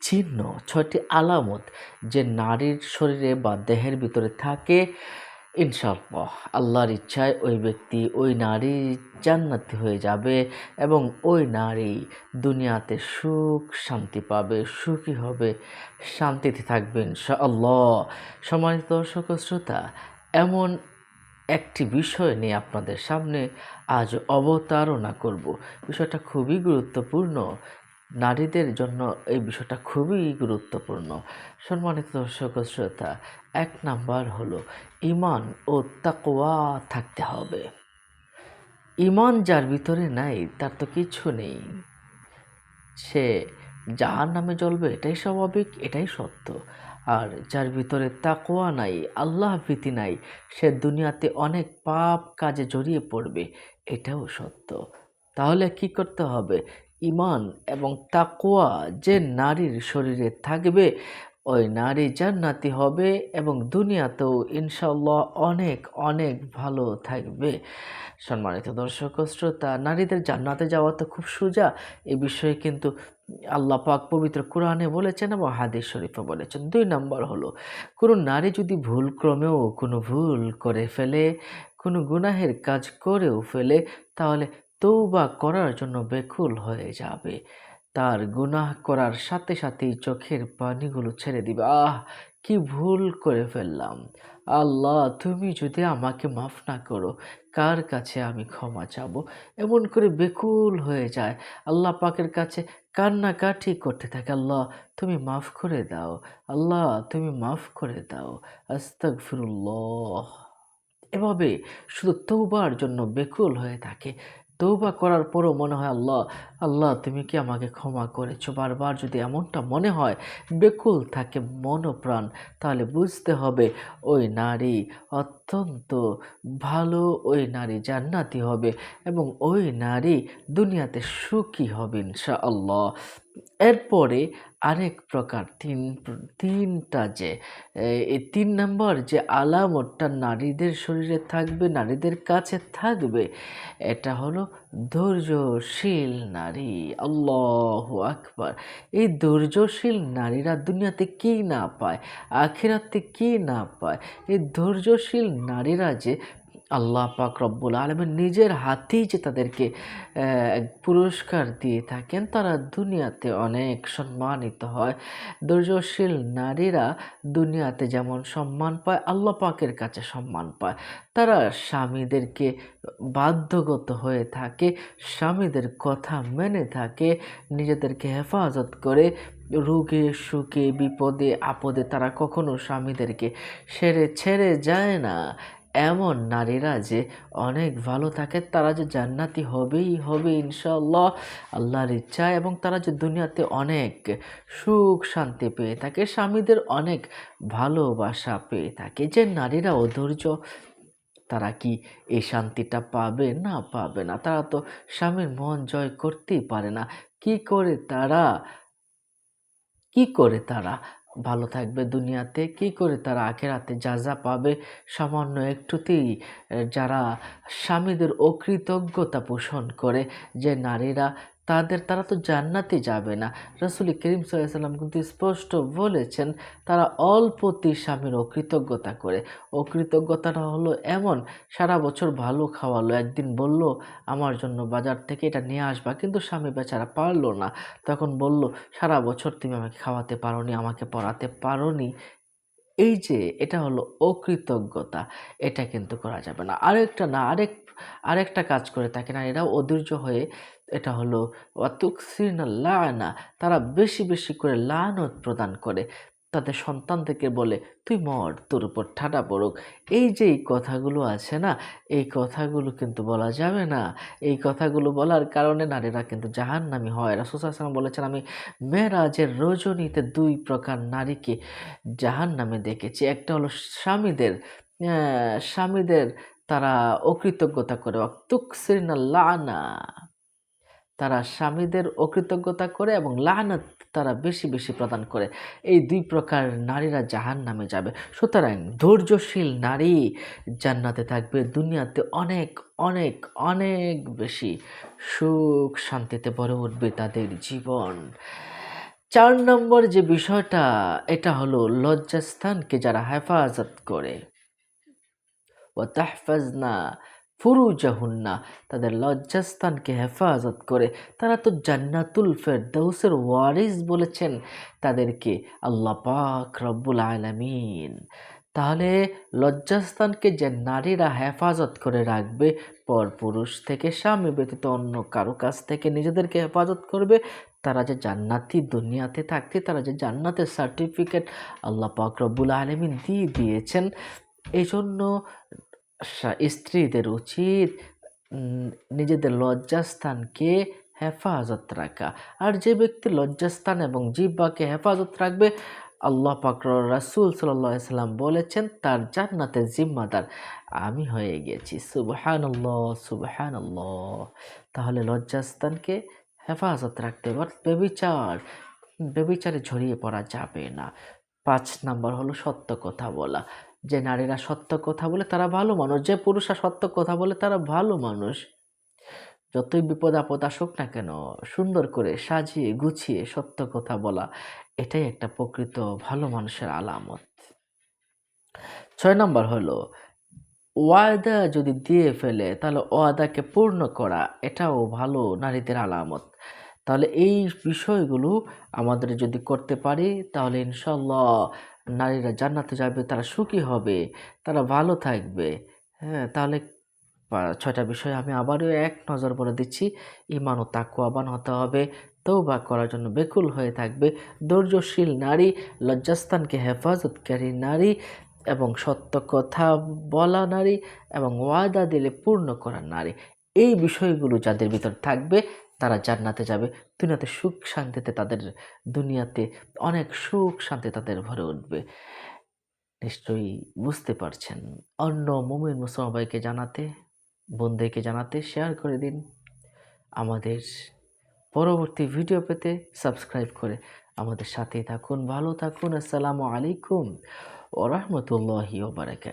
চিহ্ন ছয়টি আলামত যে নারীর শরীরে বা দেহের ভিতরে থাকে, ইনশাআল্লাহ। আল্লাহর ইচ্ছায় ওই ব্যক্তি ওই নারী জান্নাতি হয়ে যাবে এবং ওই নারী দুনিয়াতে সুখ, শান্তি পাবে, সুখী হবে, শান্তিতে থাকবে, ইনশাআল্লাহ। সম্মানিত দর্শক শ্রোতা, এমন একটি বিষয় নিয়ে আপনাদের সামনে আজ অবতারণা করব। বিষয়টা খুবই গুরুত্বপূর্ণ। নারীদের জন্য এই বিষয়টা খুবই গুরুত্বপূর্ণ। সম্মানিত দর্শক শ্রোতা, এক নাম্বার হলো ইমান ও তাকওয়া থাকতে হবে। ইমান যার ভিতরে নাই, তার তো কিছু নেই। সে যাহার নামে জ্বলবে, এটাই স্বাভাবিক, এটাই সত্য। আর যার ভিতরে তাকোয়া নাই আল্লাহ ভীতি নাই, সে দুনিয়াতে অনেক পাপ কাজে জড়িয়ে পড়বে, এটাও সত্য। তাহলে কি করতে হবে? ইমান এবং তাকোয়া যে নারীর শরীরে থাকবে, ওই নারী জান্নাতি হবে এবং দুনিয়াতেও ইনশাল্লাহ অনেক অনেক ভালো থাকবে। সম্মানিত দর্শক শ্রোতা, নারীদের জান্নাতে যাওয়া তো খুব সোজা। এ বিষয়ে কিন্তু আল্লাহ পাক পবিত্র কোরআনে বলেছেন এবং হাদিস শরীফে বলেছেন। দুই নম্বর হলো, কোনো নারী যদি ভুল ক্রমেও কোনো ভুল করে ফেলে, কোনো গুনাহের কাজ করেও ফেলে, তাহলে তৌবা করার জন্য বেকুল হয়ে যাবে। তার গুনাহ করার সাথে সাথেই চোখের পানিগুলো ছেড়ে দিবে। আহ, কি ভুল করে ফেললাম। আল্লাহ, তুমি যদি আমাকে মাফ না করো, কার কাছে আমি ক্ষমা চাবো? এমন করে বেকুল হয়ে যায়। আল্লাহ পাকের কাছে কান্নাকাটি করতে থাকে। আল্লাহ, তুমি মাফ করে দাও। আল্লাহ, তুমি মাফ করে দাও। আস্তাক ফিরুল্লাহ এভাবে শুধু তৌবার জন্য বেকুল হয়ে থাকে। তৌবা করার পরও মনে হয়, আল্লাহ আল্লাহ, তুমি কি আমাকে ক্ষমা করেছ? বারবার যদি এমনটা মনে হয়, বেকুল থাকে মনপ্রাণ তাহলে বুঝতে হবে ওই নারী অত্যন্ত ভালো, ওই নারী জান্নাতি হবে এবং ওই নারী দুনিয়াতে সুখী হবে ইনশা আল্লাহ এরপরে আরেক প্রকার তিন, তিনটা যে এই তিন নম্বর যে আলামতটা নারীদের শরীরে থাকবে, নারীদের কাছে থাকবে, এটা হলো ধৈর্যশীল নারী। আল্লাহ আকবার। এই ধৈর্যশীল নারীরা দুনিয়াতে কী না পায়, আখিরাতে কী না পায়, এই ধৈর্যশীল নারীরা যে আল্লাহ পাক রব্বুল আলমের নিজের হাতেই যে তাদেরকে পুরস্কার দিয়ে থাকেন, তারা দুনিয়াতে অনেক সম্মানিত হয়। ধৈর্যশীল নারীরা দুনিয়াতে যেমন সম্মান পায়, আল্লাহ পাকের কাছে সম্মান পায়। তারা স্বামীদেরকে বাধ্যগত হয়ে থাকে, স্বামীদের কথা মেনে থাকে, নিজেদেরকে হেফাজত করে। রোগে, সুখে, বিপদে, আপদে তারা কখনো স্বামীদেরকে সেরে ছেড়ে যায় না। এমন নারীরা যে অনেক ভালো থাকে, তারা যে জান্নাতি হবেই হবে ইনশাল্লাহ আল্লাহর ইচ্ছা এবং তারা যে দুনিয়াতে অনেক সুখ শান্তি পেয়ে থাকে, স্বামীদের অনেক ভালোবাসা পেয়ে থাকে। যে নারীরা অধৈর্য, তারা কি এই শান্তিটা পাবে? না পাবে না। তারা তো স্বামীর মন জয় করতেই পারে না। কি করে তারা, কি করে তারা ভালো থাকবে দুনিয়াতে। কি করে তারা আখেরাতে যা যা পাবে সামান্য একটুতেই যারা স্বামীদের অকৃতজ্ঞতা পোষণ করে, যে নারীরা তাদের, তারা তো জান্নাতে যাবে না। রসুল করিম সাল্লাম কিন্তু স্পষ্ট বলেছেন, তারা অল্পতি স্বামীর অকৃতজ্ঞতা করে। অকৃতজ্ঞতাটা হলো এমন, সারা বছর ভালো খাওয়ালো, একদিন বলল, আমার জন্য বাজার থেকে এটা নিয়ে আসবা। কিন্তু স্বামী বেচারা পারল না। তখন বলল, সারা বছর তুমি আমাকে খাওয়াতে পারোনি, আমাকে পড়াতে পারোনি। এই যে এটা হলো অকৃতজ্ঞতা, এটা কিন্তু করা যাবে না। আরেকটা না, আরেক, আরেকটা কাজ করে থাকে না এরা অধৈর্য হয়ে এটা হলো লানা তারা বেশি বেশি করে লানত প্রদান করে। তাদের সন্তানদেরকে বলে, তুই মর, তোর উপর ঠাডা পড়ুক। এই যে এই কথাগুলো আছে না, এই কথাগুলো কিন্তু বলা যাবে না। এই কথাগুলো বলার কারণে নারীরা কিন্তু জাহান নামি হয় রাসুসাল্লাম বলেছেন, আমি মেয়েরাজের রজনীতে দুই প্রকার নারীকে জাহান নামে দেখেছি। একটা হলো স্বামীদের স্বামীদের তারা অকৃতজ্ঞতা করে তুকসিরনা লানা। তারা স্বামীদের অকৃতজ্ঞতা করে এবং লানত তারা বেশি বেশি প্রদান করে। এই দুই প্রকার নারীরা জাহান নামে যাবে। সুতরাং ধৈর্যশীল নারী জান্নাতে থাকবে। দুনিয়াতে অনেক অনেক অনেক বেশি সুখ শান্তিতে ভরে উঠবে তাদের জীবন। চার নম্বর যে বিষয়টা, এটা হলো লজ্জাস্থানকে যারা হেফাজত করে। ও তাহফাজনা ফুরুজাহুন্না, তাদের লজ্জাস্থানকে হেফাজত করে। তারা তো জান্নাতুল ফেরদৌসের ওয়ারিস বলেছেন তাদেরকে। আল্লাহ পাক রব্বুল আলামিন। তাহলে লজ্জাস্থানকে যে নারীরা হেফাজত করে রাখবে পর পুরুষ থেকে স্বামী ব্যতীত অন্য কারও কাছ থেকে নিজেদেরকে হেফাজত করবে, তারা যে জান্নাতি দুনিয়াতে থাকতে, তারা যে জান্নাতের সার্টিফিকেট আল্লাহ পাক রব্বুল আলমিন দিয়ে দিয়েছেন এই জন্য স্ত্রীদের উচিত নিজেদের লজ্জাস্থানকে হেফাজত রাখা। আর যে ব্যক্তি লজ্জাস্থান এবং জিব্বাকে হেফাজত রাখবে, আল্লাহ পাকর রাসুল সাল্লাহ সাল্লাম বলেছেন, তার জান্নাতের জিম্মাদার আমি হয়ে গেছি। সুবহান সুবহান তাহলে লজ্জাস্থানকে হেফাজত রাখতে এবার বেবিচার বেবিচারে ঝরিয়ে পড়া যাবে না। পাঁচ নাম্বার হলো সত্য কথা বলা। যে নারীরা সত্য কথা বলে তারা ভালো মানুষ, যে পুরুষরা সত্য কথা বলে তারা ভালো মানুষ। যতই বিপদ আপদ আসুক না কেন, সুন্দর করে সাজিয়ে গুছিয়ে সত্য কথা বলা, এটাই একটা প্রকৃত ভালো মানুষের আলামত। ছয় নম্বর হলো, ওয়াদা যদি দিয়ে ফেলে, তাহলে ওয়াদাকে পূর্ণ করা, এটাও ভালো নারীদের আলামত। তাহলে এই বিষয়গুলো আমাদের যদি করতে পারি, তাহলে ইনশাল্লাহ নারীরা জান্নাতে যাবে, তারা সুখী হবে, তারা ভালো থাকবে। হ্যাঁ তাহলে ছয়টা বিষয় আমি আবারও এক নজর বলে দিচ্ছি। ইমান ও তাকুয়াবান হতে হবে। তৌবা করার জন্য বেকুল হয়ে থাকবে। ধৈর্যশীল নারী, লজ্জাস্থানকে হেফাজতকারী নারী এবং সত্য কথা বলা নারী এবং ওয়াদা দিলে পূর্ণ করা নারী। এই বিষয়গুলো যাদের ভিতর থাকবে তারা জান্নাতে যাবে। দুনিয়াতে সুখ শান্তিতে তাদের, দুনিয়াতে অনেক সুখ শান্তি তাদের ভরে উঠবে। নিশ্চয়ই বুঝতে পারছেন। অন্য মুমিন মুসলমান জানাতে, বন্ধুকে জানাতে শেয়ার করে দিন। আমাদের পরবর্তী ভিডিও পেতে সাবস্ক্রাইব করে আমাদের সাথেই থাকুন। ভালো থাকুন। আসসালামু আলাইকুম ও রহমতুল্লাহি